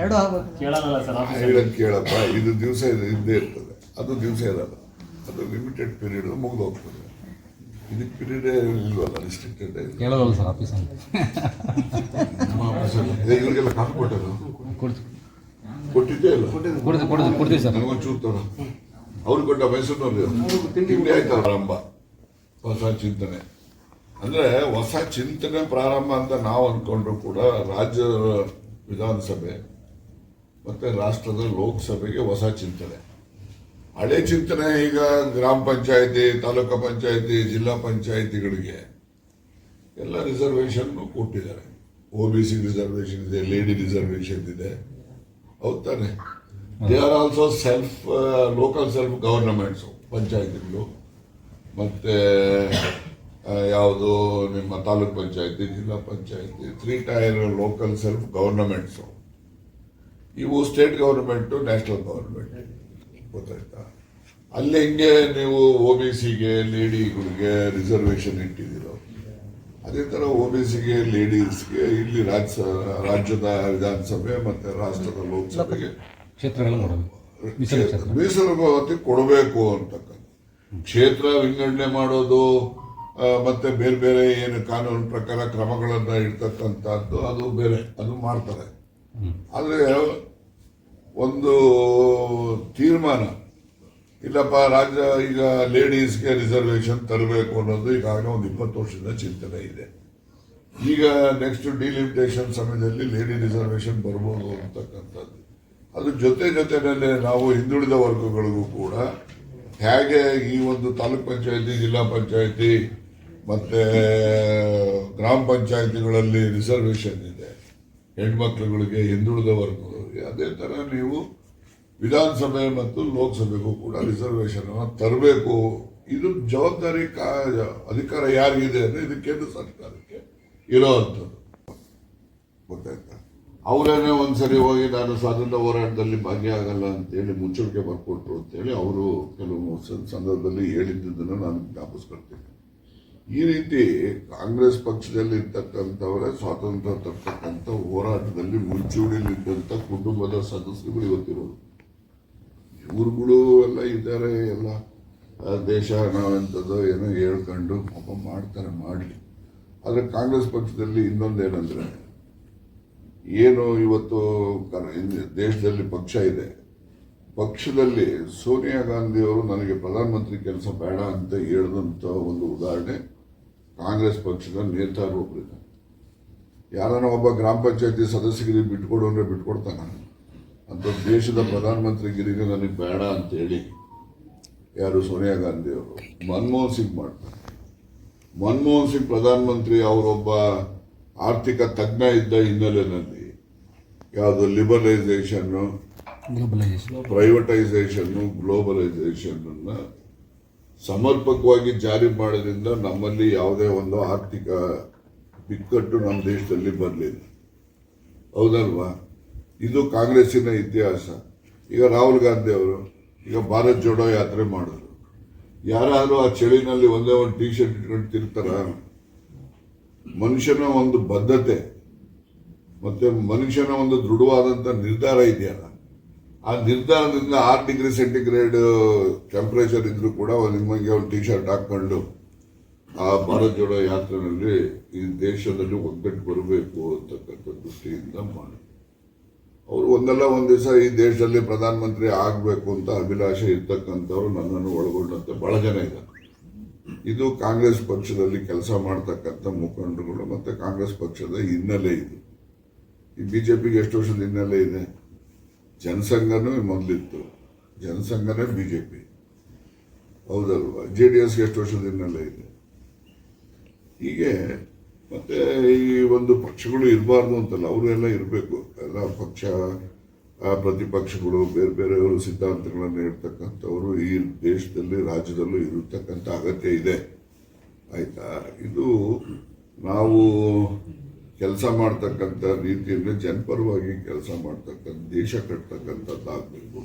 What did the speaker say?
ಎರಡು ಆಗ್ಬೇಕು. ಕೇಳಪ್ಪ ಇದು ದಿವಸ ಇದ್ದೇ ಇರ್ತದೆ. ಅದು ದಿವಸ ಇರಲ್ಲ. ಅದು ಲಿಮಿಟೆಡ್ ಪೀರಿಯಡ್ ಮುಗಿದು ಹೋಗ್ತದೆ. ಇದಕ್ಕೆ ಪೀರಿಯಡ್ ಇಲ್ವಲ್ಲ ರಿಸ್ಟ್ರಿಕ್ಟೆಡ್ ಕೇಳೋದಲ್ಲ ಸರ್ ಆಫೀಸ್ ಅಂತ ಇವ್ರಿಗೆಲ್ಲ ಕಾಫಿ ಕೊಟ್ಟರು ಕೊಟ್ಟಿದ್ದೇ ಇಲ್ಲ. ಕೊಡ್ತು ಕೊಡ್ತು ಕೊಡ್ತೀವಿ ಸರ್. ನನಗೊಂಚೂರು ತರೋ ಅವ್ರು ಕೊಟ್ಟ ಮೈಸೂರಿನವ್ರು ತಿಂಡಿ ಆಯ್ತು ಪ್ರಾರಂಭ? ಹೊಸ ಚಿಂತನೆ. ಅಂದ್ರೆ ಹೊಸ ಚಿಂತನೆ ಪ್ರಾರಂಭ ಅಂತ ನಾವು ಅಂದ್ಕೊಂಡ್ರು ಕೂಡ ರಾಜ್ಯ ವಿಧಾನಸಭೆ ಮತ್ತೆ ರಾಷ್ಟ್ರದ ಲೋಕಸಭೆಗೆ ಹೊಸ ಚಿಂತನೆ. ಹಳೆ ಚಿಂತನೆ ಈಗ ಗ್ರಾಮ ಪಂಚಾಯಿತಿ, ತಾಲೂಕು ಪಂಚಾಯಿತಿ, ಜಿಲ್ಲಾ ಪಂಚಾಯಿತಿಗಳಿಗೆ ಎಲ್ಲ ರಿಸರ್ವೇಷನ್ ಕೊಟ್ಟಿದ್ದಾರೆ. ಒ ಬಿ ಸಿ ರಿಸರ್ವೇಷನ್ ಇದೆ ಲೇಡಿ ರಿಸರ್ವೇಷನ್ ಇದೆ. ಹೌದ್ ತಾನೆ. They are also self local self governments ಪಂಚಾಯಿತಿಗಳು. ಮತ್ತೆ ಯಾವುದು, ನಿಮ್ಮ taluk panchayat, zilla panchayat three tier local self governments ಇವು ಸ್ಟೇಟ್ ಗೌರ್ಮೆಂಟು ನ್ಯಾಷನಲ್ ಗೌರ್ಮೆಂಟ್ ಗೊತ್ತಾಯ್ತಾ? ಅಲ್ಲಿ ಹೆಂಗೆ ನೀವು ಒ ಬಿ ಸಿಗೆ ಲೇಡಿಗಳಿಗೆ ರಿಸರ್ವೇಶನ್ ಇಟ್ಟಿದ್ದೀರೋ. ಅದೇ ತರ ಒ ಬಿ ಸಿಗೆ ಲೇಡೀಸ್ಗೆ ಇಲ್ಲಿ ರಾಜ್ಯ ರಾಜ್ಯದ ವಿಧಾನಸಭೆ ಮತ್ತೆ ರಾಷ್ಟ್ರದ ಲೋಕಸಭೆಗೆ ಮೀಸಲು ಮೀಸಲಾತಿ ಕೊಡಬೇಕು ಅಂತಕ್ಕಂಥ ಕ್ಷೇತ್ರ ವಿಂಗಡಣೆ ಮಾಡೋದು ಮತ್ತೆ ಬೇರೆ ಬೇರೆ ಏನು ಕಾನೂನು ಪ್ರಕಾರ ಕ್ರಮಗಳನ್ನ ಇಡ್ತಕ್ಕಂಥದ್ದು ಅದು ಬೇರೆ ಅದು ಮಾಡ್ತಾರೆ. ಆದ್ರೆ ಒಂದು ತೀರ್ಮಾನ. ಇಲ್ಲಪ್ಪ, ರಾಜ್ಯ ಈಗ ಲೇಡೀಸ್ಗೆ ರಿಸರ್ವೇಶನ್ ತರಬೇಕು ಅನ್ನೋದು ಈಗಾಗಲೇ ಒಂದು ಇಪ್ಪತ್ತು ವರ್ಷದ ಚಿಂತನೆ ಇದೆ. ಈಗ ನೆಕ್ಸ್ಟ್ ಡಿಲಿಮಿಟೇಷನ್ ಸಮಯದಲ್ಲಿ ಲೇಡಿ ರಿಸರ್ವೇಷನ್ ಬರ್ಬೋದು ಅಂತಕ್ಕಂಥದ್ದು. ಅದ್ರ ಜೊತೆ ಜೊತೆಯಲ್ಲೇ ನಾವು ಹಿಂದುಳಿದ ವರ್ಗಗಳಿಗೂ ಕೂಡ ಹೇಗೆ ಈ ಒಂದು ತಾಲೂಕ್ ಪಂಚಾಯತಿ, ಜಿಲ್ಲಾ ಪಂಚಾಯತಿ ಮತ್ತೆ ಗ್ರಾಮ ಪಂಚಾಯತಿಗಳಲ್ಲಿ ರಿಸರ್ವೇಷನ್ ಇದೆ. ಹೆಣ್ಮಕ್ಳುಗಳಿಗೆ ಹಿಂದುಳಿದ ವರ್ಗಗಳಿಗೆ ಅದೇ ಥರ ನೀವು ವಿಧಾನಸಭೆ ಮತ್ತು ಲೋಕಸಭೆಗೂ ಕೂಡ ರಿಸರ್ವೇಷನ್ ತರಬೇಕು. ಇದು ಜವಾಬ್ದಾರಿ ಕಾ- ಅಧಿಕಾರ ಯಾರಿಗಿದೆ ಅಂದರೆ ಇದು ಕೇಂದ್ರ ಸರ್ಕಾರಕ್ಕೆ ಇರೋವಂಥದ್ದು ಗೊತ್ತಾಯ್ತಾ? ಅವರೇನೇ ಒಂದ್ಸರಿ ಹೋಗಿ ನಾನು ಸ್ವಾತಂತ್ರ್ಯ ಹೋರಾಟದಲ್ಲಿ ಭಾಗಿಯಾಗಲ್ಲ ಅಂತೇಳಿ ಮುಚ್ಚಳಿಕೆ ಬರ್ಕೊಟ್ರು ಅಂತೇಳಿ ಅವರು ಕೆಲವು ಸಂದರ್ಭದಲ್ಲಿ ಹೇಳಿದ್ದನ್ನು ನಾನು ಜ್ಞಾಪಿಸ್ಕೊಳ್ತೀನಿ. ಈ ರೀತಿ ಕಾಂಗ್ರೆಸ್ ಪಕ್ಷದಲ್ಲಿ ಇರ್ತಕ್ಕಂಥವರೇ ಸ್ವಾತಂತ್ರ್ಯ ತರ್ತಕ್ಕಂಥ ಹೋರಾಟದಲ್ಲಿ ಮುಂಚೂಣಿಯಲ್ಲಿದ್ದಂಥ ಕುಟುಂಬದ ಸದಸ್ಯರುಗಳು ಇವತ್ತಿರೋದು ಇವ್ರುಗಳು ಎಲ್ಲ ಇದ್ದಾರೆ, ಎಲ್ಲ ದೇಶ ನಾವೆಂಥದ್ದು ಏನೋ ಹೇಳ್ಕೊಂಡು ಪಾಪ ಮಾಡ್ತಾರೆ, ಮಾಡಲಿ. ಆದರೆ ಕಾಂಗ್ರೆಸ್ ಪಕ್ಷದಲ್ಲಿ ಇನ್ನೊಂದೇನೆಂದರೆ ಏನು ಇವತ್ತು ದೇಶದಲ್ಲಿ ಪಕ್ಷ ಇದೆ. ಪಕ್ಷದಲ್ಲಿ ಸೋನಿಯಾ ಗಾಂಧಿಯವರು ನನಗೆ ಪ್ರಧಾನಮಂತ್ರಿ ಕೆಲಸ ಬೇಡ ಅಂತ ಹೇಳಿದಂಥ ಒಂದು ಉದಾಹರಣೆ ಕಾಂಗ್ರೆಸ್ ಪಕ್ಷದ ನೇತಾರು ಒಬ್ಬರಿದ್ದಾರೆ ಯಾರನ್ನ ಒಬ್ಬ ಗ್ರಾಮ ಪಂಚಾಯತಿ ಸದಸ್ಯಗಿರಿ ಬಿಟ್ಕೊಡು ಅಂದ್ರೆ ಬಿಟ್ಕೊಡ್ತಾನ? ಅಂತ ದೇಶದ ಪ್ರಧಾನಮಂತ್ರಿಗಿರಿಗೆ ನನಗೆ ಬೇಡ ಅಂತೇಳಿ ಯಾರು ಸೋನಿಯಾ ಗಾಂಧಿ ಅವರು ಮನಮೋಹನ್ ಸಿಂಗ್ ಮಾಡ್ತಾರೆ. ಮನಮೋಹನ್ ಸಿಂಗ್ ಪ್ರಧಾನಮಂತ್ರಿ ಅವರೊಬ್ಬ ಆರ್ಥಿಕ ತಜ್ಞ ಇದ್ದ ಹಿನ್ನೆಲೆಯಲ್ಲಿ ಯಾವುದು ಲಿಬರಲೈಸೇಷನ್ ಗ್ಲೋಬಲೈಸೇಷನ್ ಪ್ರೈವೇಟೈಸೇಷನ್ ಗ್ಲೋಬಲೈಸೇಷನ್ ಅನ್ನ ಸಮರ್ಪಕವಾಗಿ ಜಾರಿ ಮಾಡೋದ್ರಿಂದ ನಮ್ಮಲ್ಲಿ ಯಾವುದೇ ಒಂದು ಆರ್ಥಿಕ ಬಿಕ್ಕಟ್ಟು ನಮ್ಮ ದೇಶದಲ್ಲಿ ಬರಲಿಲ್ಲ. ಹೌದಲ್ವಾ? ಇದು ಕಾಂಗ್ರೆಸ್ಸಿನ ಇತಿಹಾಸ. ಈಗ ರಾಹುಲ್ ಗಾಂಧಿ ಅವರು, ಈಗ ಭಾರತ್ ಜೋಡೋ ಯಾತ್ರೆ ಮಾಡಿದ್ರು. ಯಾರಾದರೂ ಆ ಚಳಿನಲ್ಲಿ ಒಂದೇ ಒಂದು ಟಿ ಶರ್ಟ್ ಇಟ್ಕೊಂಡು ತಿರ್ತಾರ ಮನುಷ್ಯನ ಒಂದು ಬದ್ಧತೆ, ಮತ್ತೆ ಮನುಷ್ಯನ ಒಂದು ದೃಢವಾದಂಥ ನಿರ್ಧಾರ ಇದೆಯಲ್ಲ? ಆ ನಿರ್ಧಾರದಿಂದ ಆರು ಡಿಗ್ರಿ ಸೆಂಟಿಗ್ರೇಡ್ ಟೆಂಪರೇಚರ್ ಇದ್ರೂ ಕೂಡ ನಿಮಗೆ ಒಂದು ಟಿ ಶರ್ಟ್ ಹಾಕೊಂಡು ಆ ಭಾರತ್ ಜೋಡೋ ಯಾತ್ರೆಯಲ್ಲಿ ಈ ದೇಶದಲ್ಲಿ ಒಗ್ಗಟ್ಟು ಬರಬೇಕು ಅಂತಕ್ಕಂಥ ದೃಷ್ಟಿಯಿಂದ ಮಾಡಿ ಅವರು ಒಂದಲ್ಲ ಒಂದು ದಿವಸ ಈ ದೇಶದಲ್ಲಿ ಪ್ರಧಾನಮಂತ್ರಿ ಆಗಬೇಕು ಅಂತ ಅಭಿಲಾಷೆ ಇರ್ತಕ್ಕಂಥವ್ರು ನನ್ನನ್ನು ಒಳಗೊಂಡಂತೆ. ಬಹಳ ಜನ ಇದ್ದಾರೆ. ಇದು ಕಾಂಗ್ರೆಸ್ ಪಕ್ಷದಲ್ಲಿ ಕೆಲಸ ಮಾಡ್ತಕ್ಕಂಥ ಮುಖಂಡರುಗಳು ಮತ್ತೆ ಕಾಂಗ್ರೆಸ್ ಪಕ್ಷದ ಹಿನ್ನೆಲೆ ಇದು. ಈ ಬಿಜೆಪಿಗೆ ಎಷ್ಟು ವರ್ಷದ ಹಿನ್ನೆಲೆ ಇದೆ? ಜನಸಂಘನೂ ಮೊದಲಿತ್ತು. ಜನಸಂಘನೇ ಬಿ ಜೆ ಪಿ ಹೌದಲ್ವಾ? ಜೆ ಡಿ ಎಸ್ಗೆ ಎಷ್ಟು ವರ್ಷದ ಹಿನ್ನೆಲೆ ಇದೆ? ಹೀಗೆ ಮತ್ತೆ ಈ ಒಂದು ಪಕ್ಷಗಳು ಇರಬಾರ್ದು ಅಂತಲ್ಲ, ಅವರು ಎಲ್ಲ ಇರಬೇಕು. ಎಲ್ಲ ಪಕ್ಷ ಪ್ರತಿಪಕ್ಷಗಳು, ಬೇರೆ ಬೇರೆಯವರು ಸಿದ್ಧಾಂತಗಳನ್ನು ಇರ್ತಕ್ಕಂಥವರು ಈ ದೇಶದಲ್ಲಿ, ರಾಜ್ಯದಲ್ಲೂ ಇರತಕ್ಕಂಥ ಅಗತ್ಯ ಇದೆ. ಆಯಿತಾ? ಇದು ನಾವು ಕೆಲಸ ಮಾಡ್ತಕ್ಕಂಥ ರೀತಿಯಲ್ಲಿ ಜನಪರವಾಗಿ ಕೆಲಸ ಮಾಡ್ತಕ್ಕಂಥ ದೇಶ ಕಟ್ತಕ್ಕಂಥದ್ದಾಗಬೇಕು.